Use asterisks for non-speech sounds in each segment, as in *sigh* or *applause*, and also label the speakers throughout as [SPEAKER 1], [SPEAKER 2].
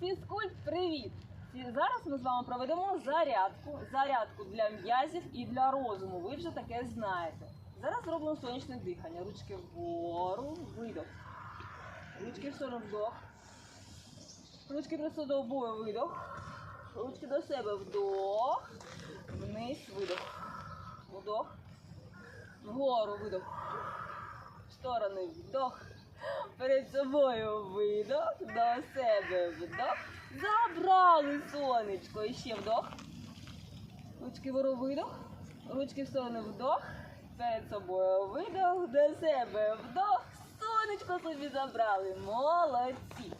[SPEAKER 1] Фізкульт, привіт! Зараз ми з вами проведемо зарядку. Зарядку для м'язів і для розуму. Ви вже таке знаєте. Зараз зробимо сонячне дихання. Ручки вгору, видох. Ручки в сторону вдох. Ручки просто до обою видох. Ручки до себе вдох. Вниз видох. Вдох. Вгору видох. В сторони вдох. Перед собою видох. До себе вдох. Забрали сонечко. І ще вдох. Ручки вгору видох. Ручки в сторони вдох. Перед собою видох. До себе вдох. Сонечко собі забрали. Молодці.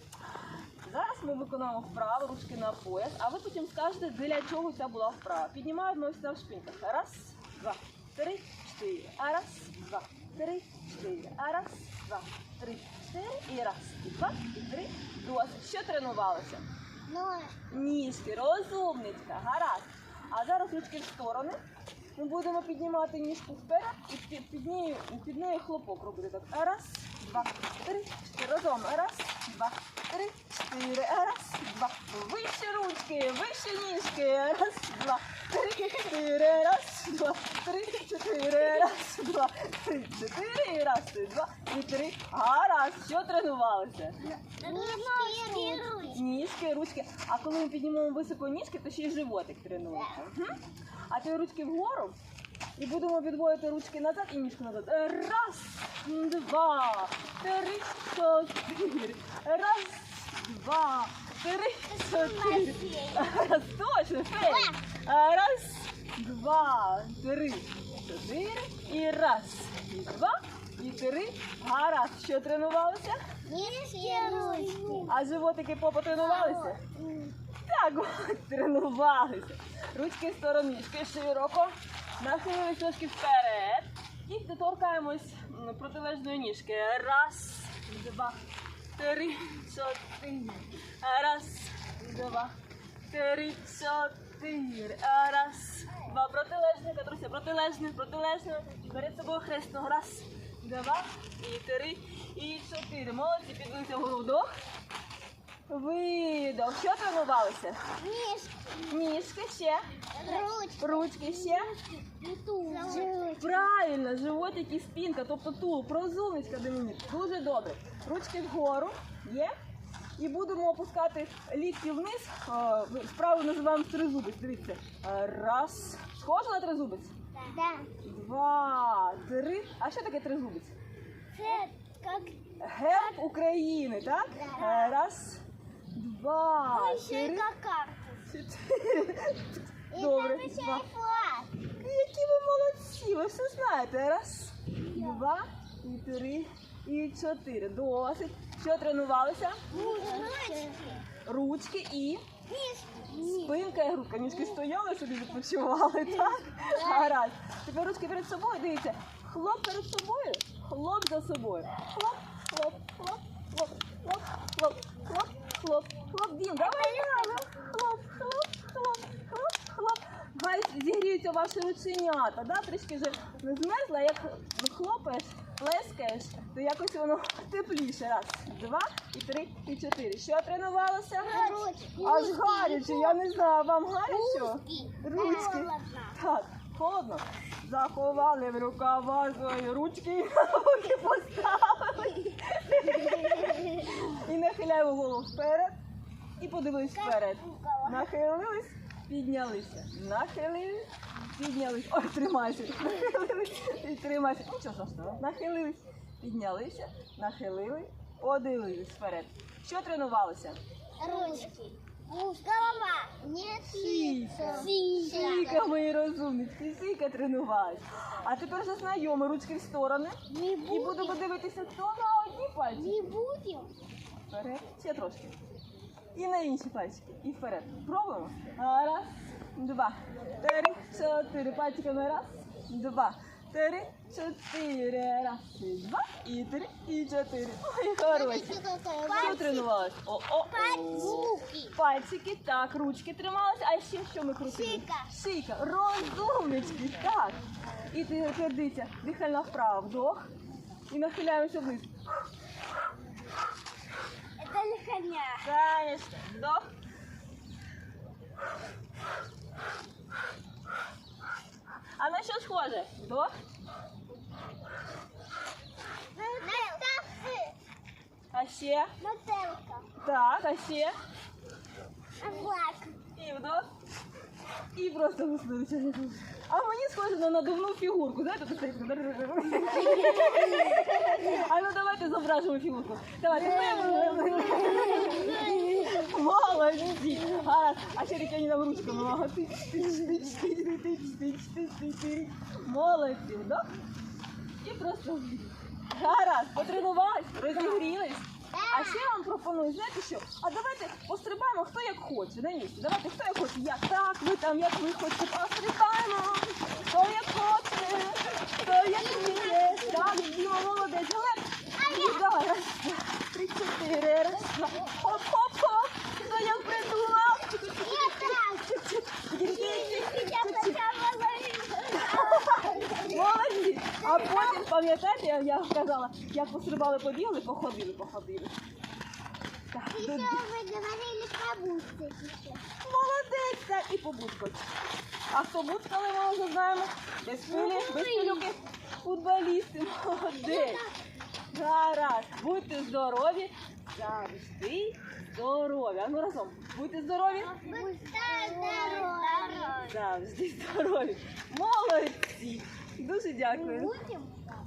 [SPEAKER 1] Зараз ми виконуємо вправу, ручки на пояс, а ви потім скажете, для чого ця була вправа. Піднімаємося в шпиньках. Раз, два, три, чотири. А раз, два, три, чотири. А раз, два, три, чотири. І раз, і два, і три. Досить. Що тренувалося? Ніжки, розумничка, гаразд. А зараз ручки в сторони. Ми будемо піднімати ніжку вперед і під, під, нею, під нею хлопок робити так. Раз, два, три, чотири. Разом. Раз, два, три, чотири. А Вище ніжки. Раз, два, три, чотири. Раз, два, три, чотири. Раз, два, три, чотири. Раз, два, і три. Гаразд. Що тренувалися? Ніжки, ручки. А коли ми піднімемо високо ніжки, то ще й животик тренується. Мгм. А ти ручки вгору. І будемо відводити ручки назад і ніжку назад. Раз, два, три, чотири. Раз, два, три, чотири. Раз, точно, фейк. Е, Раз, два, три, чотири. І раз, і два, і три. Гаразд. Що тренувалися? А животики попа тренувалися? Так, от, тренувалися. Ручки в сторони, ніжки широко. Нахилились трошки вперед. І доторкаємось протилежної ніжки. Раз, два, три, чотири. Раз, два, три, чотири. Раз, два. Протилежне, Катруся, протилежне, протилежне. Перед собою хрестно. Раз, два, і три, і чотири. Молодці, підвелися вгору вдох. Видох. Що тренувалися? Ніжки ще. Ручки ще. Правильно, животик і спинка, тобто тулуб, розумничка Домінік. Дуже добре. Ручки вгору є. І будемо опускати лікті вниз. Е, Вправу називаємо тризубець. Дивіться. Е, Раз. Схоже на тризубець? Два, три. А що таке тризубець? Це Герб України, так? Е, Раз, два, три, чотири. Добре. Два. Які ви молодці, ви все знаєте. Раз, два, і три, і чотири. Досить. Що тренувалися? Ручки і спинка і грудка. Ніжки стояли, собі відпочивали, так? Гаразд. Тепер ручки перед собою, дивіться. Хлоп перед собою, хлоп за собою. Хлоп, хлоп, хлоп, хлоп, хлоп, хлоп, хлоп, хлоп. Дім, давай разом. Хлоп, хлоп, хлоп, хлоп, хлоп. Хай зігріються ваші рученята, да? трішки вже не змерзла, як хлопаєш, плескаєш, то якось воно тепліше. Раз, два, і три, і чотири. Що тренувалося? Аж гаряче, я не знаю, вам гаряче? Ручки. Так, холодно. Заховали в рукава свої ручки *laughs* поставили. *laughs* Нахиляємо голову вперед. І подивились вперед. Нахилились, піднялися. Нахилились, піднялись. Ой, тримайся. Нахилились і тримайся. Нічого страшного. Нахилились, піднялися, нахилили, подивились вперед. Що тренувалося?
[SPEAKER 2] Ручки. Голова.
[SPEAKER 1] Сійка.
[SPEAKER 2] Сійка,
[SPEAKER 1] мої розумнички, сійка тренувалась. А тепер вже ручки в сторони.
[SPEAKER 2] Не
[SPEAKER 1] І
[SPEAKER 2] будем.
[SPEAKER 1] будемо дивитися, хто на одні пальці.
[SPEAKER 2] Не будем.
[SPEAKER 1] Вперед, ще трошки. І на інші пальчики. І вперед. Пробуємо. Раз, два, три, чотири. Пальчиками раз, два, три, чотири. Раз, і два, і три, і чотири. Ой, хороші. Що тренувалась? О, о, о.
[SPEAKER 2] Пальчики.
[SPEAKER 1] Пальчики, так, ручки трималися, а ще що ми крутили?
[SPEAKER 2] Шийка.
[SPEAKER 1] Шийка, розумнички, так. І ти тепер дивіться, дихальна вправа, вдох. І нахиляємося вниз.
[SPEAKER 2] Дыхание.
[SPEAKER 1] Конечно. Вдох. Она еще схожа. Вдох. Осе. Нателка.
[SPEAKER 2] А
[SPEAKER 1] так, а
[SPEAKER 2] осе.
[SPEAKER 1] И вдох. І просто висловився. А мені схоже на надувну фігурку. Знаєте, тут стоїть. А ну давайте зображимо фігурку. Давайте. Молодці. Гаразд. А ще не нам ручку намага. Молодці. Да? І просто гаразд. Потренувались, розігрілись. А ще я вам пропоную, знаєте що? А давайте пострибаємо хто як хоче на місці. Давайте хто як хоче. Я так, ви там як ви хочете. Пострибаємо. Хто як хоче, хто як вміє. Так, Діма, молодець. Глеб. І Давай, раз, два, три, чотири, раз, два. Хоп, хоп, хоп. Хто як придумав? Молодці. А потім, пам'ятаєте, я, я казала, як пострибали, побігли, походили, походили. Так,
[SPEAKER 2] Еще
[SPEAKER 1] до-
[SPEAKER 2] вы говорили про бусты еще.
[SPEAKER 1] Молодець, так, і побудкать. А хто будкали, ми вже знаємо. Без пилі, без пилюки. Футболісти, молодець. Гаразд, будьте здорові, завжди здорові. А ну разом, будьте здорові, завжди здорові. Молодці. Дуже дякую.